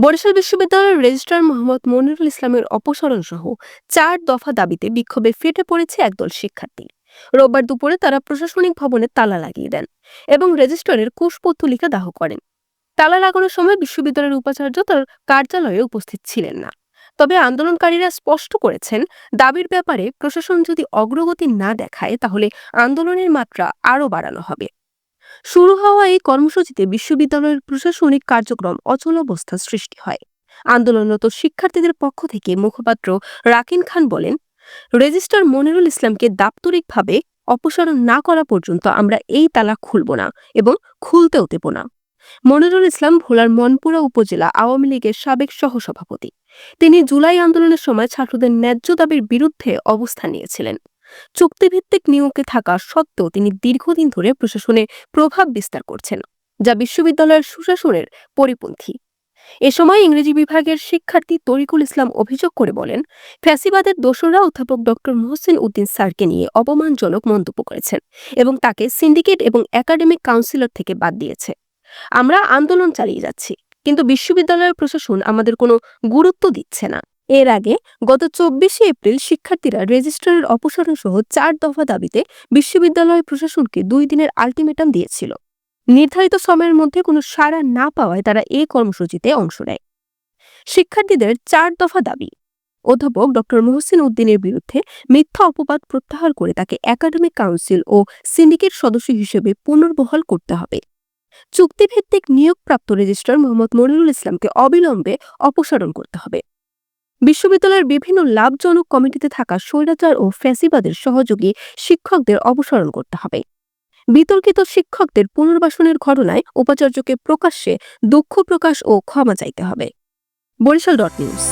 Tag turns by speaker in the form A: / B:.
A: বরিশাল বিশ্ববিদ্যালয়ের রেজিস্ট্রার মোহাম্মদ মনিরুল ইসলামের অপসারণ সহ চার দফা দাবিতে বিক্ষোভে ফেটে পড়েছে একদল শিক্ষার্থী। রোববার দুপুরে তারা প্রশাসনিক ভবনে তালা লাগিয়ে দেন এবং রেজিস্ট্রারের কুশপত্তলিকা দাহ করেন। তালা লাগানোর সময় বিশ্ববিদ্যালয়ের উপাচার্য তার কার্যালয়ে উপস্থিত ছিলেন না। তবে আন্দোলনকারীরা স্পষ্ট করেছেন, দাবির ব্যাপারে প্রশাসন যদি অগ্রগতি না দেখায় তাহলে আন্দোলনের মাত্রা আরও বাড়ানো হবে। শুরু হওয়া এই কর্মসূচিতে বিশ্ববিদ্যালয়ের প্রশাসনিক কার্যক্রম অচলাবস্থা সৃষ্টি হয়। আন্দোলনরত শিক্ষার্থীদের পক্ষ থেকে মুখপাত্র রাকিন খান বলেন রেজিস্ট্রার মনিরুল ইসলামকে দাপ্তরিকভাবে অপসারণ না করা পর্যন্ত আমরা এই তালা খুলব না এবং খুলতেও দেব না। মনিরুল ইসলাম ভোলার মনপুরা উপজেলা আওয়ামী লীগের সাবেক সহসভাপতি। তিনি জুলাই আন্দোলনের সময় ছাত্রদের ন্যায্য দাবির বিরুদ্ধে অবস্থান নিয়েছিলেন। চুক্তিভিত্তিক নিয়োগে থাকা সত্ত্বেও তিনি দীর্ঘদিন ধরে প্রশাসনে প্রভাব বিস্তার করছেন, যা বিশ্ববিদ্যালয়ের সুশাসনের পরিপন্থী। এ সময় ইংরেজি বিভাগের শিক্ষার্থী তরিকুল ইসলাম অভিযোগ করে বলেন, ফ্যাসিবাদের দোসররা অধ্যাপক ডক্টর মোহসিন উদ্দিন স্যারকে নিয়ে অপমানজনক মন্তব্য করেছেন এবং তাকে সিন্ডিকেট এবং একাডেমিক কাউন্সিলর থেকে বাদ দিয়েছে। আমরা আন্দোলন চালিয়ে যাচ্ছি, কিন্তু বিশ্ববিদ্যালয়ের প্রশাসন আমাদের কোনো গুরুত্ব দিচ্ছে না। এর আগে গত চব্বিশে এপ্রিল শিক্ষার্থীরা রেজিস্ট্রারের অপসারণ সহ চার দফা দাবিতে বিশ্ববিদ্যালয় প্রশাসনকে দুই দিনের আলটিমেটাম দিয়েছিল। নির্ধারিত সময়ের মধ্যে কোনো সাড়া না পাওয়ায় তারা এই কর্মসূচিতে অংশ নেয়। শিক্ষার্থীদের চার দফা দাবি, অধ্যাপক ডক্টর মোহসিন উদ্দিনের বিরুদ্ধে মিথ্যা অপবাদ প্রত্যাহার করে তাকে একাডেমিক কাউন্সিল ও সিন্ডিকেট সদস্য হিসেবে পুনর্বহাল করতে হবে। চুক্তিভিত্তিক নিয়োগপ্রাপ্ত রেজিস্ট্রার মোহাম্মদ মনিরুল ইসলামকে অবিলম্বে অপসারণ করতে হবে। বিশ্ববিদ্যালয়ের বিভিন্ন লাভজনক কমিটিতে থাকা স্বৈরাচার ও ফ্যাসিবাদের সহযোগী শিক্ষকদের অপসারণ করতে হবে। বিতর্কিত শিক্ষকদের পুনর্বাসনের ঘটনায় উপাচার্যকে প্রকাশ্যে দুঃখ প্রকাশ ও ক্ষমা চাইতে হবে। Barishal dot news.